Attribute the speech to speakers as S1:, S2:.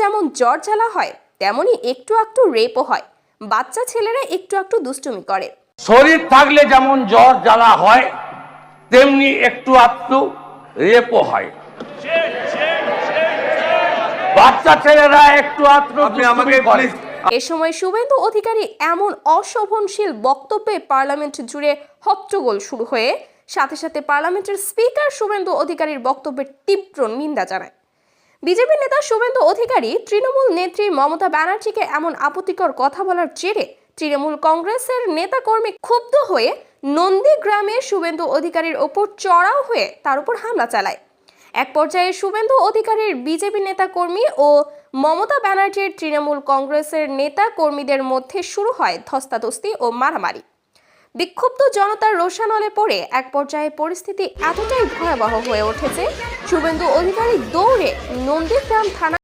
S1: যেমন জ্বর জ্বালা হয় তেমনই একটু একটু রেপও হয়। বাচ্চা ছেলেরা একটু একটু দুষ্টুমি করে।
S2: শরীর থাকলে যেমন জ্বর জ্বালা হয় তেমনি একটু আধটু রেপও হয়। বাচ্চা ছেলেরা একটু
S3: আপনি আমাকে
S1: এ সময় শুভেন্দু অধিকারী এমন অশোভনশীল বক্তব্যে পার্লামেন্ট জুড়ে হট্টগোল শুরু হয়ে সাথে সাথে পার্লামেন্টের স্পিকার শুভেন্দু অধিকারীর বক্তব্যের তীব্র নিন্দা জানায়। বিজেপি নেতা শুভেন্দু অধিকারী তৃণমূল নেত্রী মমতা ব্যানার্জিকে এমন আপত্তিকর কথা বলার জেরে তৃণমূল কংগ্রেসের নেতাকর্মী ক্ষুব্ধ হয়ে নন্দীগ্রামে শুভেন্দু অধিকারীর ওপর চড়াও হয়ে তার উপর হামলা চালায়। এক পর্যায়ে শুভেন্দু অধিকারীর বিজেপি নেতাকর্মী ও মমতা ব্যানার্জির তৃণমূল কংগ্রেসের নেতা কর্মীদের মধ্যে শুরু হয় ধস্তাধস্তি ও মারামারি। বিক্ষুব্ধ জনতার রোষানলে পড়ে এক পর্যায়ে পরিস্থিতি এতটাই ভয়াবহ হয়ে উঠেছে। শুভেন্দু অধিকারী দৌড়ে নন্দীগ্রাম থানা